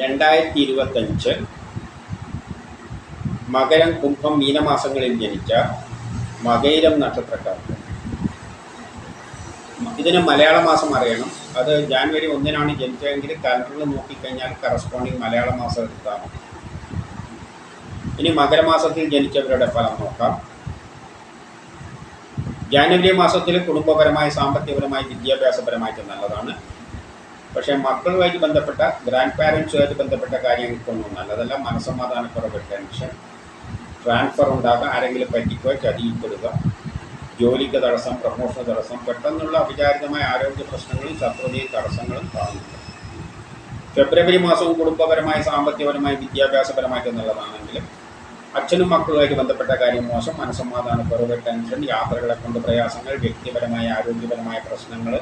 രണ്ടായിരത്തി ഇരുപത്തഞ്ച് മകരം കുംഭം മീനമാസങ്ങളിൽ ജനിച്ച മകൈരം നക്ഷത്രക്കാർ. ഇതിന് മലയാള മാസം അറിയണം. അത് ജാനുവരി ഒന്നിനാണ് ജനിച്ചതെങ്കിൽ കാലണ്ടറിൽ നോക്കിക്കഴിഞ്ഞാൽ കറസ്പോണ്ടിങ് മലയാള മാസം എടുത്താണ് ഇനി മകരമാസത്തിൽ ജനിച്ചവരുടെ ഫലം നോക്കാം. ജാനുവരി മാസത്തിൽ കുടുംബപരമായി സാമ്പത്തികപരമായി വിദ്യാഭ്യാസപരമായിട്ട് നല്ലതാണ്. പക്ഷേ മക്കളുമായിട്ട് ബന്ധപ്പെട്ട ഗ്രാൻഡ് പാരൻസുമായിട്ട് ബന്ധപ്പെട്ട കാര്യങ്ങൾക്കൊന്നും നല്ലതല്ല. മനസ്സമാധാനക്കുറവ് ടെൻഷൻ ട്രാൻസ്ഫർ ഉണ്ടാകാം ആരെങ്കിലും പറ്റിക്കുക ചതിയിൽപ്പെടുക. ജോലിക്ക് തടസ്സം പ്രമോഷൻ തടസ്സം പെട്ടെന്നുള്ള അവിചാരിതമായ ആരോഗ്യ പ്രശ്നങ്ങളും ശത്രുതയും തടസ്സങ്ങളും കാണുന്നുണ്ട് ഫെബ്രുവരി മാസവും കുടുംബപരമായ സാമ്പത്തികപരമായി വിദ്യാഭ്യാസപരമായിട്ട് നല്ലതാണെങ്കിലും അച്ഛനും മക്കളുമായിട്ട് ബന്ധപ്പെട്ട കാര്യം മോശം. മനസ്സമാധാനക്കുറവ് ടെൻഷൻ യാത്രകളെ കൊണ്ട് പ്രയാസങ്ങൾ വ്യക്തിപരമായ ആരോഗ്യപരമായ പ്രശ്നങ്ങൾ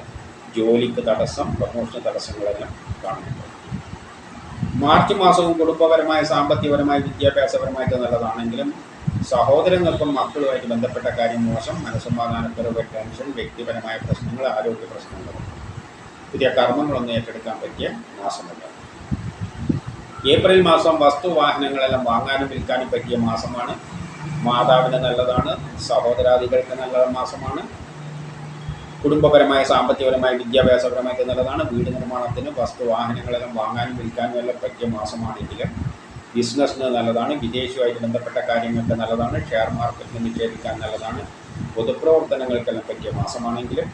ജോലിക്ക് തടസ്സം പ്രമോഷന് തടസ്സങ്ങളെല്ലാം കാണുന്നുണ്ട്. മാർച്ച് മാസവും കുടുംബപരമായ സാമ്പത്തികപരമായ വിദ്യാഭ്യാസപരമായിട്ട് നല്ലതാണെങ്കിലും സഹോദരങ്ങൾക്കും മക്കളുമായിട്ട് ബന്ധപ്പെട്ട കാര്യം മോശം മനസ്സമാധാനപരമായ ടെൻഷൻ വ്യക്തിപരമായ പ്രശ്നങ്ങൾ ആരോഗ്യ പ്രശ്നങ്ങൾ. പുതിയ കർമ്മങ്ങളൊന്നും ഏറ്റെടുക്കാൻ പറ്റിയ മാസമല്ല. ഏപ്രിൽ മാസം വസ്തു വാഹനങ്ങളെല്ലാം വാങ്ങാനും വിൽക്കാനും പറ്റിയ മാസമാണ്. മാതാവിന് നല്ലതാണ് സഹോദരാദികൾക്ക് നല്ല മാസമാണ്. കുടുംബപരമായ സാമ്പത്തികപരമായ വിദ്യാഭ്യാസപരമായ നല്ലതാണ്. വീട് നിർമ്മാണത്തിന് വസ്തു വാഹനങ്ങളെല്ലാം വാങ്ങാനും വിൽക്കാനും എല്ലാം പറ്റിയ മാസമാണെങ്കിലും ബിസിനസ്സിന് നല്ലതാണ്. വിദേശവുമായിട്ട് ബന്ധപ്പെട്ട കാര്യങ്ങൾക്ക് നല്ലതാണ്. ഷെയർ മാർക്കറ്റിൽ നിക്ഷേപിക്കാൻ നല്ലതാണ്. പൊതുപ്രവർത്തനങ്ങൾക്കെല്ലാം പറ്റിയ മാസമാണെങ്കിലും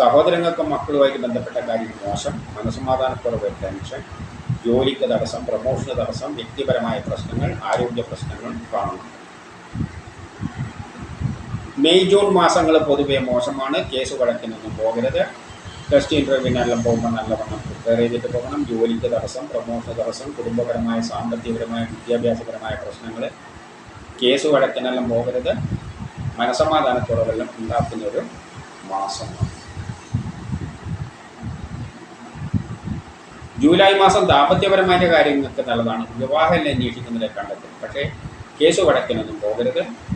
സഹോദരങ്ങൾക്കും മക്കളുമായിട്ട് ബന്ധപ്പെട്ട കാര്യം മോശം. മനസ്സമാധാനക്കുറവ് ടെൻഷൻ ജോലിക്ക് തടസ്സം പ്രമോഷന് തടസ്സം വ്യക്തിപരമായ പ്രശ്നങ്ങൾ ആരോഗ്യ പ്രശ്നങ്ങൾ കാണുന്നു മെയ് ജൂൺ മാസങ്ങൾ പൊതുവേ മോശമാണ്. കേസ് വഴക്കിനൊന്നും പോകരുത്. ടെസ്റ്റ് ഇന്റർവ്യൂവിനെല്ലാം പോകുമ്പോൾ നല്ലവണ്ണം പ്രിപ്പയർ ചെയ്തിട്ട് പോകണം. ജോലിക്ക് തടസ്സം പ്രമോഷൻ തടസ്സം കുടുംബപരമായ സാമ്പത്തികപരമായ വിദ്യാഭ്യാസപരമായ പ്രശ്നങ്ങൾ കേസ് വഴക്കിനെല്ലാം പോകരുത്. മനസമാധാനക്കുറവെല്ലാം ഉണ്ടാക്കുന്ന ഒരു മാസമാണ്. ജൂലൈ മാസം ദാമ്പത്യപരമായ കാര്യങ്ങൾക്ക് നല്ലതാണ്. വിവാഹം അന്വേഷിക്കുന്നതിനെ കണ്ടെത്തും. പക്ഷേ കേസ് വഴക്കിനൊന്നും പോകരുത്.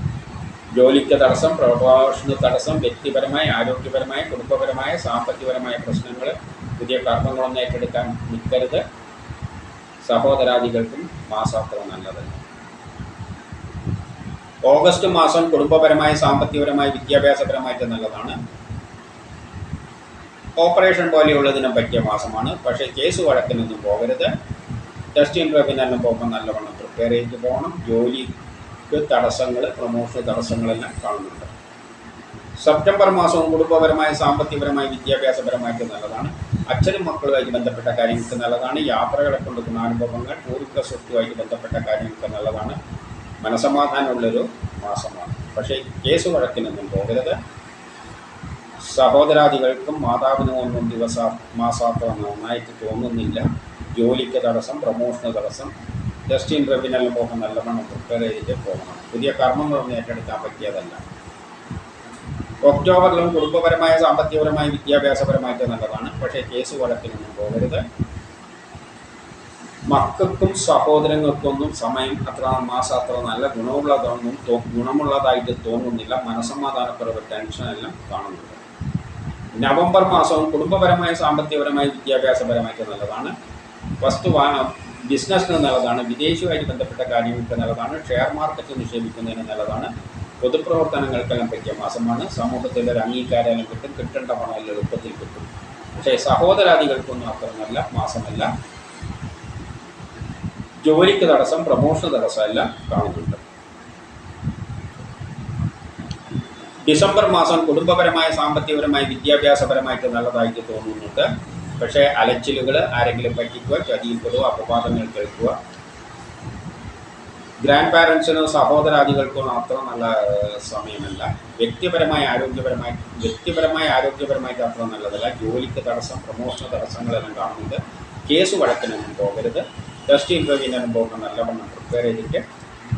ജോലിക്ക് തടസ്സം പ്രഭാഷണ തടസ്സം വ്യക്തിപരമായ ആരോഗ്യപരമായ കുടുംബപരമായ സാമ്പത്തികപരമായ പ്രശ്നങ്ങൾ പുതിയ കർമ്മങ്ങളൊന്നും ഏറ്റെടുക്കാൻ നിൽക്കരുത്. സഹോദരാദികൾക്കും മാസാത്ര നല്ലതല്ല ഓഗസ്റ്റ് മാസം കുടുംബപരമായ സാമ്പത്തികപരമായ വിദ്യാഭ്യാസപരമായിട്ട് നല്ലതാണ്. ഓപ്പറേഷൻ പോലെയുള്ളതിനും പറ്റിയ മാസമാണ്. പക്ഷേ കേസ് വഴക്കിനൊന്നും പോകരുത്. ടെസ്റ്റ് ഇന്റർവ്യൂവിനെല്ലാം പോകുമ്പോൾ നല്ലവണ്ണം പ്രിപ്പയർ ചെയ്ത് പോകണം. ജോലിക്ക് തടസ്സങ്ങൾ പ്രമോഷൻ തടസ്സങ്ങളെല്ലാം കാണുന്നുണ്ട്. സെപ്റ്റംബർ മാസവും കുടുംബപരമായ സാമ്പത്തികപരമായ വിദ്യാഭ്യാസപരമായിട്ട് നല്ലതാണ്. അച്ഛനും മക്കളുമായി ബന്ധപ്പെട്ട കാര്യങ്ങൾക്ക് നല്ലതാണ്. യാത്രകളെ കൊണ്ട് അനുഭവങ്ങൾ പൂർവിക സ്വത്തുമായിട്ട് ബന്ധപ്പെട്ട കാര്യങ്ങൾക്ക് നല്ലതാണ്. മനസമാധാനമുള്ളൊരു മാസമാണ്. പക്ഷേ കേസ് വഴക്കിനൊന്നും പോകരുത്. സഹോദരാദികൾക്കും മാതാവിനും ഒന്നും ദിവസ മാസാത്ര നന്നായിട്ട് തോന്നുന്നില്ല. ജോലിക്ക് തടസ്സം പ്രമോഷന് തടസ്സം ടെസ്റ്റ് ഇന്റർവ്യൂവിനെല്ലാം പോകുമ്പോൾ നല്ലവണ്ണം പ്രിപ്പയർ ചെയ്തിട്ട് പോകണം. പുതിയ കർമ്മങ്ങളൊന്നും ഏറ്റെടുക്കാൻ പറ്റിയതല്ല. ഒക്ടോബറിലും കുടുംബപരമായ സാമ്പത്തികപരമായ വിദ്യാഭ്യാസപരമായിട്ട് നല്ലതാണ്. പക്ഷേ കേസ് വഴക്കിനൊന്നും പോകരുത്. മക്കൾക്കും സഹോദരങ്ങൾക്കൊന്നും സമയം അത്ര മാസം അത്ര നല്ല ഗുണമുള്ളതൊന്നും ഗുണമുള്ളതായിട്ട് തോന്നുന്നില്ല. മനസമാധാനക്കുറവ് ടെൻഷനെല്ലാം കാണുന്നുണ്ട്. നവംബർ മാസവും കുടുംബപരമായ സാമ്പത്തികപരമായ വിദ്യാഭ്യാസപരമായിട്ട് നല്ലതാണ്. വസ്തുവാന ബിസിനസ്സിന് നല്ലതാണ് വിദേശവുമായിട്ട് ബന്ധപ്പെട്ട കാര്യങ്ങൾക്ക് നല്ലതാണ് ഷെയർ മാർക്കറ്റ് നിക്ഷേപിക്കുന്നതിന് നല്ലതാണ് പൊതുപ്രവർത്തനങ്ങൾക്കെല്ലാം പറ്റിയ മാസമാണ്. സമൂഹത്തിൽ ഒരു അംഗീകാരം കിട്ടും. കിട്ടേണ്ട പണം എല്ലാം എളുപ്പത്തിൽ കിട്ടും. പക്ഷേ സഹോദരാദികൾക്കൊന്നും അത്ര നല്ല മാസമല്ല. ജോലിക്ക് തടസ്സം പ്രമോഷൻ തടസ്സമെല്ലാം കാണുന്നുണ്ട്. ഡിസംബർ മാസം കുടുംബപരമായ സാമ്പത്തികപരമായ വിദ്യാഭ്യാസപരമായിട്ട് നല്ലതായിട്ട് തോന്നുന്നുണ്ട്. പക്ഷേ അലച്ചിലുകൾ ആരെങ്കിലും പറ്റിക്കുക ചതിയിൽപ്പെടുക അപവാദങ്ങൾ കേൾക്കുക ഗ്രാൻഡ് പാരൻസിനോ സഹോദരാദികൾക്കോ അത്ര നല്ല സമയമല്ല. വ്യക്തിപരമായ ആരോഗ്യപരമായി വ്യക്തിപരമായ ആരോഗ്യപരമായിട്ട് അത്ര നല്ലതല്ല. ജോലിക്ക് തടസ്സം പ്രമോഷൻ തടസ്സങ്ങളെല്ലാം കാണുന്നുണ്ട്. കേസ് വഴക്കിനൊന്നും പോകരുത്. ടെസ്റ്റ് ഇന്റർവ്യൂവിനും പോകുന്ന നല്ലവണ്ണം പ്രിപ്പയർ ചെയ്തിട്ട്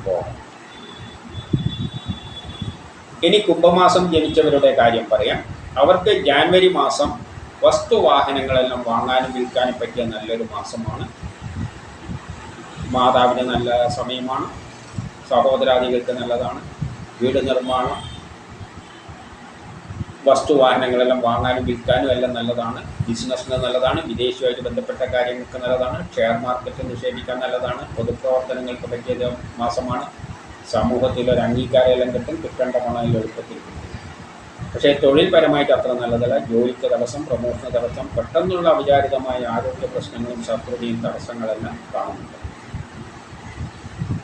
പോകണം. ഇനി കുംഭമാസം ജനിച്ചവരുടെ കാര്യം പറയാം. അവർക്ക് ജാനുവരി മാസം വസ്തുവാഹനങ്ങളെല്ലാം വാങ്ങാനും വിൽക്കാനും പറ്റിയ നല്ലൊരു മാസമാണ്. മാതാവിന് നല്ല സമയമാണ്. സഹോദരാദികൾക്ക് നല്ലതാണ്. വീട് നിർമ്മാണം വസ്തുവാഹനങ്ങളെല്ലാം വാങ്ങാനും വിൽക്കാനും എല്ലാം നല്ലതാണ്. ബിസിനസ്സിന് നല്ലതാണ്. വിദേശവുമായിട്ട് ബന്ധപ്പെട്ട കാര്യങ്ങൾക്ക് നല്ലതാണ്. ഷെയർ മാർക്കറ്റ് നിക്ഷേപിക്കാൻ നല്ലതാണ്. പൊതുപ്രവർത്തനങ്ങൾക്ക് പറ്റിയ മാസമാണ്. സമൂഹത്തിൽ ഒരു അംഗീകാരമെല്ലാം കിട്ടും കിട്ടേണ്ട പണം എളുപ്പത്തിൽ കിട്ടും പക്ഷേ തൊഴിൽപരമായിട്ട് അത്ര നല്ലതല്ല. ജോലിക്ക് തടസ്സം പ്രമോഷന് തടസ്സം പെട്ടെന്നുള്ള അവിചാരിതമായ ആരോഗ്യ പ്രശ്നങ്ങളും ശത്രുതയും തടസ്സങ്ങളെല്ലാം കാണുന്നുണ്ട്.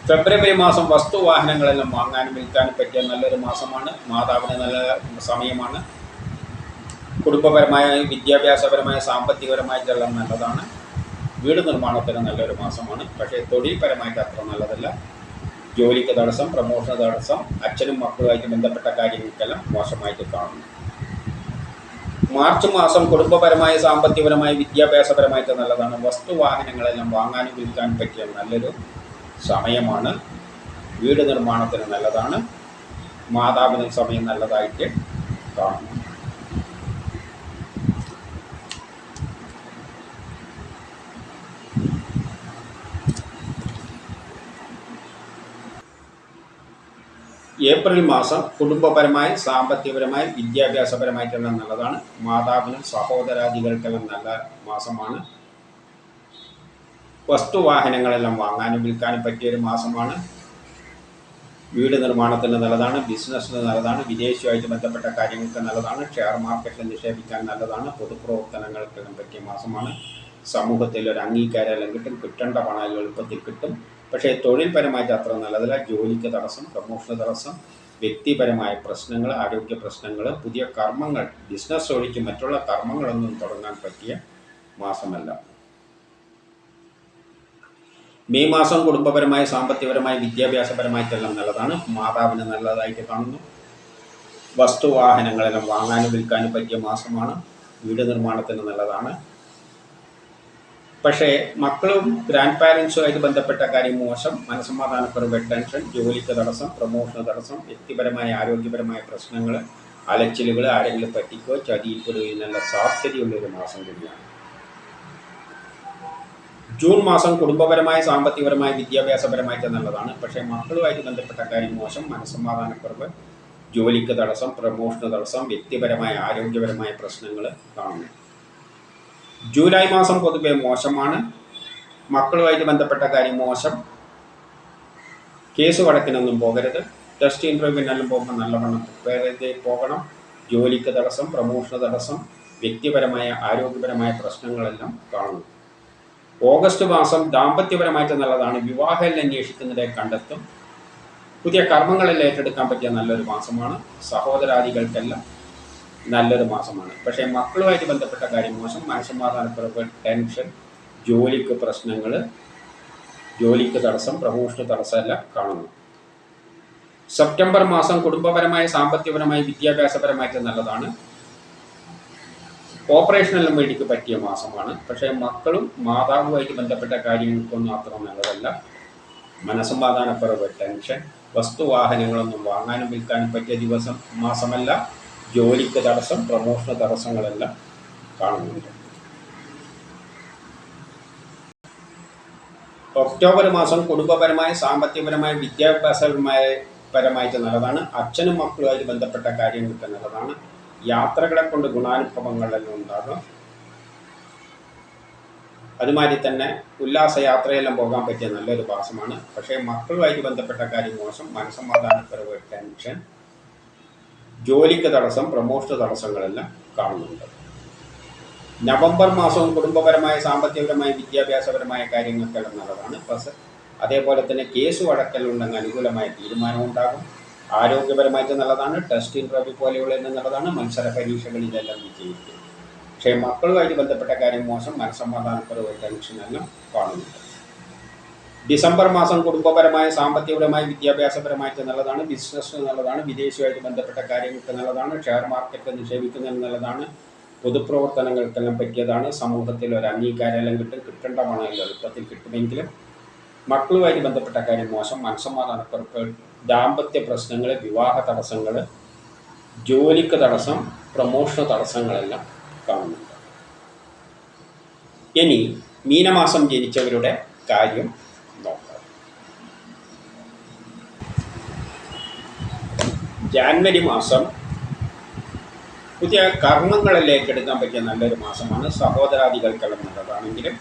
ഫെബ്രുവരി മാസം വസ്തുവാഹനങ്ങളെല്ലാം വാങ്ങാനും വിൽക്കാനും പറ്റിയ നല്ലൊരു മാസമാണ്. മാതാവിന് നല്ല സമയമാണ്. കുടുംബപരമായ വിദ്യാഭ്യാസപരമായ സാമ്പത്തികപരമായിട്ടെല്ലാം നല്ലതാണ്. വീട് നിർമ്മാണത്തിന് നല്ലൊരു മാസമാണ്. പക്ഷേ തൊഴിൽപരമായിട്ട് അത്ര നല്ലതല്ല. ജോലിക്ക് തടസ്സം പ്രമോഷന് തടസ്സം അച്ഛനും മക്കളുമായിട്ട് ബന്ധപ്പെട്ട കാര്യങ്ങൾക്കെല്ലാം മോശമായിട്ട് കാണുന്നു. മാർച്ച് മാസം കുടുംബപരമായ സാമ്പത്തികപരമായ വിദ്യാഭ്യാസപരമായിട്ട് നല്ലതാണ്. വസ്തുവാഹനങ്ങളെല്ലാം വാങ്ങാനും വിൽക്കാനും പറ്റിയ നല്ലൊരു സമയമാണ്. വീട് നിർമ്മാണത്തിന് നല്ലതാണ്. മാതാവിന് സമയം നല്ലതായിട്ട് കാണുന്നു. ഏപ്രിൽ മാസം കുടുംബപരമായി സാമ്പത്തികപരമായി വിദ്യാഭ്യാസപരമായിട്ടെല്ലാം നല്ലതാണ്. മാതാവിനും സഹോദരാദികൾക്കെല്ലാം നല്ല മാസമാണ്. വസ്തുവാഹനങ്ങളെല്ലാം വാങ്ങാനും വിൽക്കാനും പറ്റിയൊരു മാസമാണ്. വീട് നിർമ്മാണത്തിന് നല്ലതാണ് ബിസിനസ്സിന് നല്ലതാണ് വിദേശവുമായിട്ട് ബന്ധപ്പെട്ട കാര്യങ്ങൾക്ക് നല്ലതാണ് ഷെയർ മാർക്കറ്റിൽ നിക്ഷേപിക്കാൻ നല്ലതാണ് പൊതുപ്രവർത്തനങ്ങൾക്കെല്ലാം പറ്റിയ മാസമാണ്. സമൂഹത്തിൽ ഒരു അംഗീകാരം എല്ലാം കിട്ടും കിട്ടേണ്ട പണം എളുപ്പത്തിൽ കിട്ടും. പക്ഷേ തൊഴിൽപരമായിട്ട് അത്ര നല്ലതല്ല. ജോലിക്ക് തടസ്സം പ്രമോഷന് തടസ്സം വ്യക്തിപരമായ പ്രശ്നങ്ങൾ ആരോഗ്യ പ്രശ്നങ്ങൾ പുതിയ കർമ്മങ്ങൾ ബിസിനസ് ഒഴിച്ച് മറ്റുള്ള കർമ്മങ്ങളൊന്നും തുടങ്ങാൻ പറ്റിയ മാസമല്ല. മെയ് മാസം കുടുംബപരമായി സാമ്പത്തികപരമായി വിദ്യാഭ്യാസപരമായിട്ടെല്ലാം നല്ലതാണ്. മാതാവിന് നല്ലതായിട്ട് കാണുന്നു. വസ്തുവാഹനങ്ങളെല്ലാം വാങ്ങാനും വിൽക്കാനും പറ്റിയ മാസമാണ്. വീട് നിർമ്മാണത്തിന് നല്ലതാണ്. പക്ഷേ മക്കളും ഗ്രാൻഡ് പാരൻസുമായിട്ട് ബന്ധപ്പെട്ട കാര്യം മോശം. മനസ്സമാധാനക്കുറവ് ടെൻഷൻ ജോലിക്ക് തടസ്സം പ്രമോഷന് തടസ്സം വ്യക്തിപരമായ ആരോഗ്യപരമായ പ്രശ്നങ്ങൾ അലച്ചിലുകൾ ആരെങ്കിലും പറ്റിക്കോ ചതിയിൽപ്പെടുകയെന്നുള്ള സാധ്യതയുള്ള ഒരു മാസം കൂടിയാണ്. ജൂൺ മാസം കുടുംബപരമായ സാമ്പത്തികപരമായ വിദ്യാഭ്യാസപരമായിട്ട് നല്ലതാണ് പക്ഷേ മക്കളുമായിട്ട് ബന്ധപ്പെട്ട കാര്യം മോശം. മനസ്സമാധാനക്കുറവ് ജോലിക്ക് തടസ്സം പ്രമോഷന് തടസ്സം വ്യക്തിപരമായ ആരോഗ്യപരമായ പ്രശ്നങ്ങൾ കാണുന്നു. ജൂലൈ മാസം പൊതുവെ മോശമാണ്. മക്കളുമായിട്ട് ബന്ധപ്പെട്ട കാര്യം മോശം. കേസ് വഴക്കിനൊന്നും പോകരുത്. ടെസ്റ്റ് ഇന്റർവ്യൂവിനെല്ലാം പോകുമ്പോൾ നല്ലവണ്ണം പ്രിപ്പയർ പോകണം. ജോലിക്ക് തടസ്സം പ്രമോഷന് തടസ്സം വ്യക്തിപരമായ ആരോഗ്യപരമായ പ്രശ്നങ്ങളെല്ലാം കാണുന്നു. ഓഗസ്റ്റ് മാസം ദാമ്പത്യപരമായിട്ട് നല്ലതാണ്. വിവാഹം അന്വേഷിക്കുന്നതിനെ കണ്ടെത്തും. പുതിയ കർമ്മങ്ങളെല്ലാം ഏറ്റെടുക്കാൻ പറ്റിയ നല്ലൊരു മാസമാണ്. സഹോദരാദികൾക്കെല്ലാം നല്ലൊരു മാസമാണ്. പക്ഷേ മക്കളുമായിട്ട് ബന്ധപ്പെട്ട കാര്യം മോശം. മനസ്സമാധാനക്കുറവ് ടെൻഷൻ ജോലിക്ക് പ്രശ്നങ്ങൾ ജോലിക്ക് തടസ്സം പ്രമോഷന് തടസ്സമെല്ലാം കാണുന്നു. സെപ്റ്റംബർ മാസം കുടുംബപരമായി സാമ്പത്തികപരമായി വിദ്യാഭ്യാസപരമായിട്ട് നല്ലതാണ്. ഓപ്പറേഷനെല്ലാം വേണ്ടിക്ക് പറ്റിയ മാസമാണ്. പക്ഷേ മക്കളും മാതാവുമായിട്ട് ബന്ധപ്പെട്ട കാര്യങ്ങൾക്കൊന്നും അത്ര നല്ലതല്ല. മനസ്സമാധാനക്കുറവ് ടെൻഷൻ വസ്തുവാഹനങ്ങളൊന്നും വാങ്ങാനും വിൽക്കാനും പറ്റിയ ദിവസം മാസമല്ല. ജോലിക്ക് തടസ്സം പ്രമോഷന് തടസ്സങ്ങളെല്ലാം കാണുന്നുണ്ട്. ഒക്ടോബർ മാസം കുടുംബപരമായ സാമ്പത്തികപരമായ വിദ്യാഭ്യാസപരമായ പരമായിട്ട് നല്ലതാണ്. അച്ഛനും മക്കളുമായിട്ട് ബന്ധപ്പെട്ട കാര്യങ്ങൾക്ക് നല്ലതാണ്. യാത്രകളെ കൊണ്ട് ഗുണാനുഭവങ്ങളെല്ലാം ഉണ്ടാകും. അതുമാതിരി തന്നെ ഉല്ലാസ യാത്രയെല്ലാം പോകാൻ പറ്റിയ നല്ലൊരു മാസമാണ്. പക്ഷേ മക്കളുമായിട്ട് ബന്ധപ്പെട്ട കാര്യം മോശം. മനസ്സമാധാനപരമായ ടെൻഷൻ. ജോലിക്ക് തടസ്സം പ്രമോഷന് തടസ്സങ്ങളെല്ലാം കാണുന്നുണ്ട്. നവംബർ മാസവും കുടുംബപരമായ സാമ്പത്തികപരമായ വിദ്യാഭ്യാസപരമായ കാര്യങ്ങൾക്കെല്ലാം നല്ലതാണ് പ്ലസ് അതേപോലെ തന്നെ കേസ് വഴക്കലുണ്ടെങ്കിൽ അനുകൂലമായ തീരുമാനം ഉണ്ടാകും ആരോഗ്യപരമായിട്ട് നല്ലതാണ് ടെസ്റ്റ് ഇൻട്രവ്യൂ പോലെയുള്ള നല്ലതാണ് മത്സര പരീക്ഷകളിലെല്ലാം വിജയിക്കും. പക്ഷേ മക്കളുമായിട്ട് ബന്ധപ്പെട്ട കാര്യം മോശം മനസ്സമാധാനക്കുറവ് ടെൻഷനെല്ലാം കാണുന്നുണ്ട്. ഡിസംബർ മാസം കുടുംബപരമായ സാമ്പത്തികപരമായ വിദ്യാഭ്യാസപരമായിട്ട് നല്ലതാണ് ബിസിനസ് നല്ലതാണ് വിദേശവുമായിട്ട് ബന്ധപ്പെട്ട കാര്യങ്ങൾക്ക് നല്ലതാണ് ഷെയർ മാർക്കറ്റ് നിക്ഷേപിക്കുന്നതിന് നല്ലതാണ് പൊതുപ്രവർത്തനങ്ങൾക്കെല്ലാം പറ്റിയതാണ് സമൂഹത്തിൽ ഒരു അംഗീകാരമെല്ലാം കിട്ടും കിട്ടേണ്ട പണം എളുപ്പത്തിൽ കിട്ടുമെങ്കിലും മക്കളുമായിട്ട് ബന്ധപ്പെട്ട കാര്യം മോശം മനസ്സമാധാനക്കുറപ്പ് ദാമ്പത്യ പ്രശ്നങ്ങൾ വിവാഹ തടസ്സങ്ങൾ ജോലിക്ക് തടസ്സം പ്രമോഷണ തടസ്സങ്ങളെല്ലാം കാണുന്നുണ്ട്. ഇനി മീനമാസം ജനിച്ചവരുടെ കാര്യം നോക്കാം ജാൻവരി മാസം പുതിയ കർമ്മങ്ങളിലേക്ക് എടുക്കാൻ പറ്റിയ നല്ലൊരു മാസമാണ്. സഹോദരാദികൾക്കെല്ലാം നല്ലതാണെങ്കിലും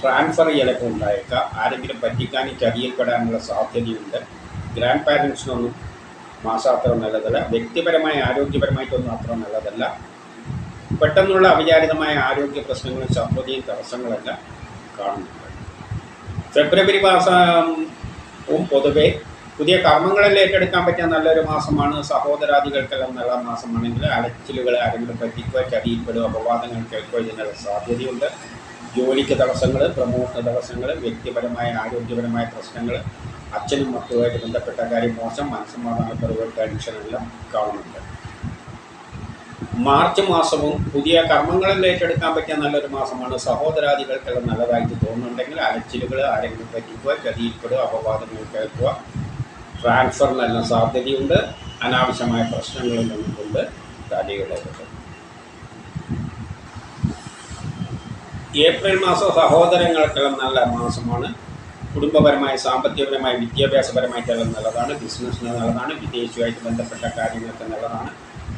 ട്രാൻസ്ഫർ ചിലപ്പോൾ ഉണ്ടായേക്കാം. ആരെങ്കിലും പറ്റിക്കാൻ ചതിയിൽപ്പെടാനുള്ള സാധ്യതയുണ്ട്. ഗ്രാൻഡ് പാരൻസിനൊന്നും മാസം അത്ര നല്ലതല്ല. വ്യക്തിപരമായ ആരോഗ്യപരമായിട്ടൊന്നും അത്ര നല്ലതല്ല. പെട്ടെന്നുള്ള അവിചാരിതമായ ആരോഗ്യ പ്രശ്നങ്ങളും സമൃദ്ധിയും തടസ്സങ്ങളെല്ലാം കാണുന്നുണ്ട്. ഫെബ്രുവരി മാസവും പൊതുവെ പുതിയ കർമ്മങ്ങളിൽ ഏറ്റെടുക്കാൻ പറ്റിയ നല്ലൊരു മാസമാണ്. സഹോദരാദികൾക്കെല്ലാം നല്ല മാസമാണെങ്കിൽ അലച്ചിലുകൾ ആരെങ്കിലും പറ്റിക്കുക ചതിയിൽപ്പെടുക അപവാദങ്ങൾ കേൾക്കുക ഇതിനുള്ള സാധ്യതയുണ്ട്. ജോലിക്ക് തടസ്സങ്ങൾ പ്രമോഷണ തടസ്സങ്ങൾ വ്യക്തിപരമായ ആരോഗ്യപരമായ പ്രശ്നങ്ങൾ അച്ഛനും മക്കളുമായിട്ട് ബന്ധപ്പെട്ട കാര്യം മോശം മനസ്സമാധാനക്കുറവ് ടെൻഷനെല്ലാം കാണുന്നുണ്ട്. മാർച്ച് മാസവും പുതിയ കർമ്മങ്ങളിൽ ഏറ്റെടുക്കാൻ പറ്റിയ നല്ലൊരു മാസമാണ്. സഹോദരാദികൾക്കെല്ലാം നല്ലതായിട്ട് തോന്നുന്നുണ്ടെങ്കിൽ അലച്ചിലുകൾ ആരെങ്കിലും പറ്റിക്കുക ചതിയിൽപ്പെടുക അപവാദങ്ങൾ കേൾക്കുക ട്രാൻസ്ഫറിനെല്ലാം സാധ്യതയുണ്ട്. അനാവശ്യമായ പ്രശ്നങ്ങളിൽ നമുക്കുണ്ട് കൊണ്ട് തലയിടരുത് ഏപ്രിൽ മാസം സഹോദരങ്ങൾക്കെല്ലാം നല്ല മാസമാണ്. കുടുംബപരമായി സാമ്പത്തികപരമായി വിദ്യാഭ്യാസപരമായിട്ടെല്ലാം നല്ലതാണ്. ബിസിനസ്സിന് നല്ലതാണ്. വിദേശവുമായിട്ട് ബന്ധപ്പെട്ട കാര്യങ്ങൾക്ക് നല്ലതാണ്.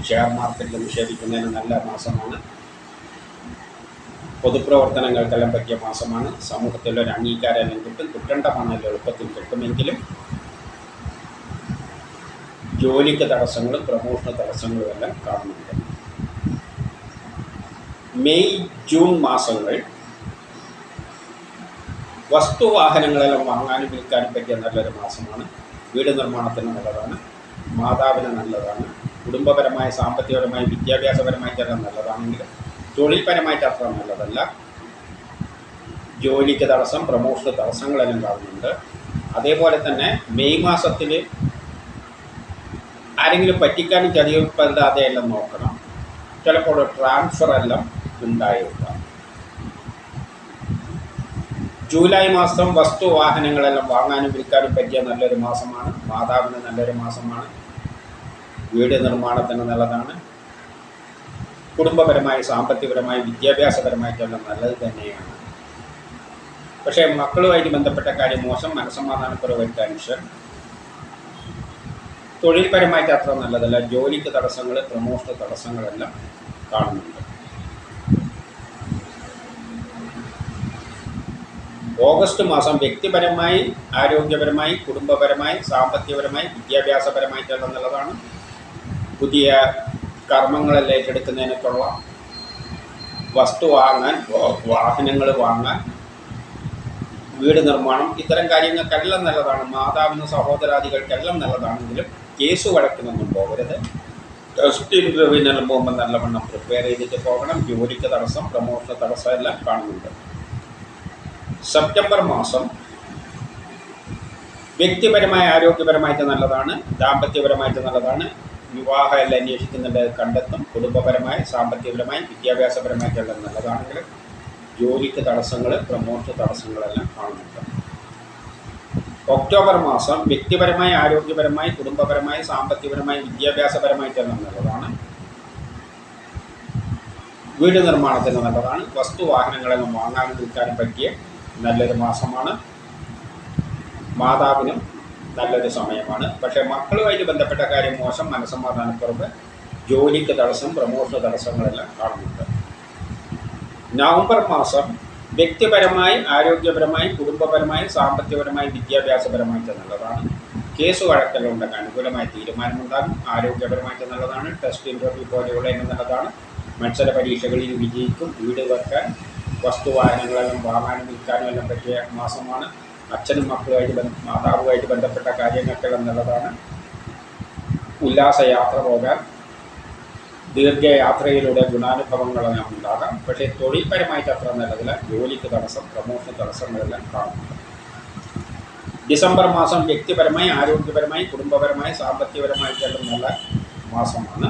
ഷെയർ മാർക്കറ്റിൽ നിക്ഷേപിക്കുന്നതിന് നല്ല മാസമാണ്. പൊതുപ്രവർത്തനങ്ങൾക്കെല്ലാം പറ്റിയ മാസമാണ്. സമൂഹത്തിലൊരു അംഗീകാരം കിട്ടും. കിട്ടേണ്ട പണം എളുപ്പത്തിൽ കിട്ടുമെങ്കിലും ജോലിക്ക് തടസ്സങ്ങളും പ്രമോഷണ തടസ്സങ്ങളും എല്ലാം കാണുന്നുണ്ട്. മെയ് ജൂൺ മാസങ്ങൾ വസ്തുവാഹനങ്ങളെല്ലാം വാങ്ങാനും വിൽക്കാനും പറ്റിയ നല്ലൊരു മാസമാണ്. വീട് നിർമ്മാണത്തിന് നല്ലതാണ്. മാതാവിന് നല്ലതാണ്. കുടുംബപരമായ സാമ്പത്തികപരമായ വിദ്യാഭ്യാസപരമായിട്ടെല്ലാം നല്ലതാണെങ്കിലും തൊഴിൽപരമായിട്ട് അത്ര നല്ലതല്ല. ജോലിക്ക് തടസ്സം പ്രമോഷണ തടസ്സങ്ങളെല്ലാം കാണുന്നുണ്ട്. അതേപോലെ തന്നെ മെയ് മാസത്തിൽ ആരെങ്കിലും പറ്റിക്കാനും ചതിയപ്പെടാതെ എല്ലാം നോക്കണം. ചിലപ്പോൾ ട്രാൻസ്ഫർ എല്ലാം ഉണ്ടായേക്കാം. ജൂലൈ മാസം വസ്തു വാഹനങ്ങളെല്ലാം വാങ്ങാനും വിൽക്കാനും പറ്റിയ നല്ലൊരു മാസമാണ്. മാതാവിന് നല്ലൊരു മാസമാണ്. വീട് നിർമ്മാണത്തിന് നല്ലതാണ്. കുടുംബപരമായി സാമ്പത്തികപരമായി വിദ്യാഭ്യാസപരമായിട്ടെല്ലാം നല്ലത് തന്നെയാണ്. പക്ഷേ മക്കളുമായിട്ട് ബന്ധപ്പെട്ട കാര്യം മോശം. മനസ്സമാധാനക്കുറവ് ടെൻഷൻ. തൊഴിൽപരമായിട്ട് അത്ര നല്ലതല്ല. ജോലിക്ക് തടസ്സങ്ങൾ പ്രമോഷന് തടസ്സങ്ങളെല്ലാം കാണുന്നുണ്ട്. ഓഗസ്റ്റ് മാസം വ്യക്തിപരമായി ആരോഗ്യപരമായി കുടുംബപരമായി സാമ്പത്തികപരമായി വിദ്യാഭ്യാസപരമായിട്ടെല്ലാം നല്ലതാണ്. പുതിയ കർമ്മങ്ങളെല്ലാം ഏറ്റെടുക്കുന്നതിനൊക്കെയുള്ള വസ്തു വാങ്ങാൻ വാഹനങ്ങൾ വാങ്ങാൻ വീട് നിർമ്മാണം ഇത്തരം കാര്യങ്ങൾക്കെല്ലാം നല്ലതാണ്. മാതാവിന് സഹോദരാദികൾക്കെല്ലാം നല്ലതാണെങ്കിലും കേസ് വഴക്കിനൊന്നും പോകരുത്. ടെസ്റ്റ് ഇന്റർവ്യൂവിനെല്ലാം പോകുമ്പോൾ നല്ലവണ്ണം പ്രിപ്പയർ ചെയ്തിട്ട് പോകണം. ജോലിക്ക് തടസ്സം പ്രമോഷന് തടസ്സം എല്ലാം കാണുന്നുണ്ട്. സെപ്റ്റംബർ മാസം വ്യക്തിപരമായ ആരോഗ്യപരമായിട്ട് നല്ലതാണ്. ദാമ്പത്യപരമായിട്ട് നല്ലതാണ്. വിവാഹം എല്ലാം അന്വേഷിക്കുന്നുണ്ട് കണ്ടെത്തും. കുടുംബപരമായി സാമ്പത്തികപരമായി വിദ്യാഭ്യാസപരമായിട്ടെല്ലാം നല്ലതാണെങ്കിൽ ജോലിക്ക് തടസ്സങ്ങൾ പ്രമോഷൻ തടസ്സങ്ങളെല്ലാം കാണുന്നുണ്ട്. ഒക്ടോബർ മാസം വ്യക്തിപരമായി ആരോഗ്യപരമായി കുടുംബപരമായി സാമ്പത്തികപരമായി വിദ്യാഭ്യാസപരമായിട്ടെല്ലാം നല്ലതാണ്. വീട് നിർമ്മാണത്തിന് നല്ലതാണ്. വസ്തു വാഹനങ്ങളെല്ലാം വാങ്ങാനും വിൽക്കാനും പറ്റിയ നല്ലൊരു മാസമാണ്. മാതാവിനും നല്ലൊരു സമയമാണ്. പക്ഷേ മക്കളുമായിട്ട് ബന്ധപ്പെട്ട കാര്യം മോശം. മനസ്സമാധാനക്കുറവ് ജോലിക്ക് തടസ്സം പ്രമോഷണ തടസ്സങ്ങളെല്ലാം കാണുന്നുണ്ട്. നവംബർ മാസം വ്യക്തിപരമായി ആരോഗ്യപരമായി കുടുംബപരമായി സാമ്പത്തികപരമായി വിദ്യാഭ്യാസപരമായിട്ട് എന്നുള്ളതാണ് കേസ് വഴക്കലുണ്ടെങ്കിൽ അനുകൂലമായ തീരുമാനമുണ്ടാകും. ആരോഗ്യപരമായിട്ട് എന്നുള്ളതാണ് ടെസ്റ്റ് ഇന്റർവ്യൂ പോലെയുള്ള എന്നുള്ളതാണ്. മത്സര പരീക്ഷകളിൽ വിജയിക്കും. വീട് വെക്കാൻ വസ്തുവാഹനങ്ങളെല്ലാം വാങ്ങാനും വിൽക്കാനും എല്ലാം പറ്റിയ മാസമാണ്. അച്ഛനും മക്കളുമായിട്ട് ബന്ധ മാതാവുമായിട്ട് ബന്ധപ്പെട്ട കാര്യങ്ങൾക്കെല്ലാം നല്ലതാണ് ഉല്ലാസയാത്ര പോകാൻ ദീർഘയാത്രയിലൂടെ ഗുണാനുഭവങ്ങളെല്ലാം ഉണ്ടാകാം പക്ഷേ തൊഴിൽപരമായിട്ട് അത്ര നല്ലതില്ല. ജോലിക്ക് തടസ്സം പ്രമോഷൻ തടസ്സങ്ങളെല്ലാം കാണുന്നു ഡിസംബർ മാസം വ്യക്തിപരമായി ആരോഗ്യപരമായി കുടുംബപരമായി സാമ്പത്തികപരമായിട്ടെല്ലാം നല്ല മാസമാണ്.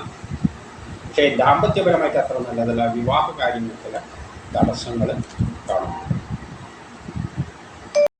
പക്ഷേ ദാമ്പത്യപരമായിട്ട് അത്ര നല്ലതല്ല. വിവാഹ കാര്യങ്ങൾക്കെല്ലാം തടസ്സങ്ങൾ കാണുന്നു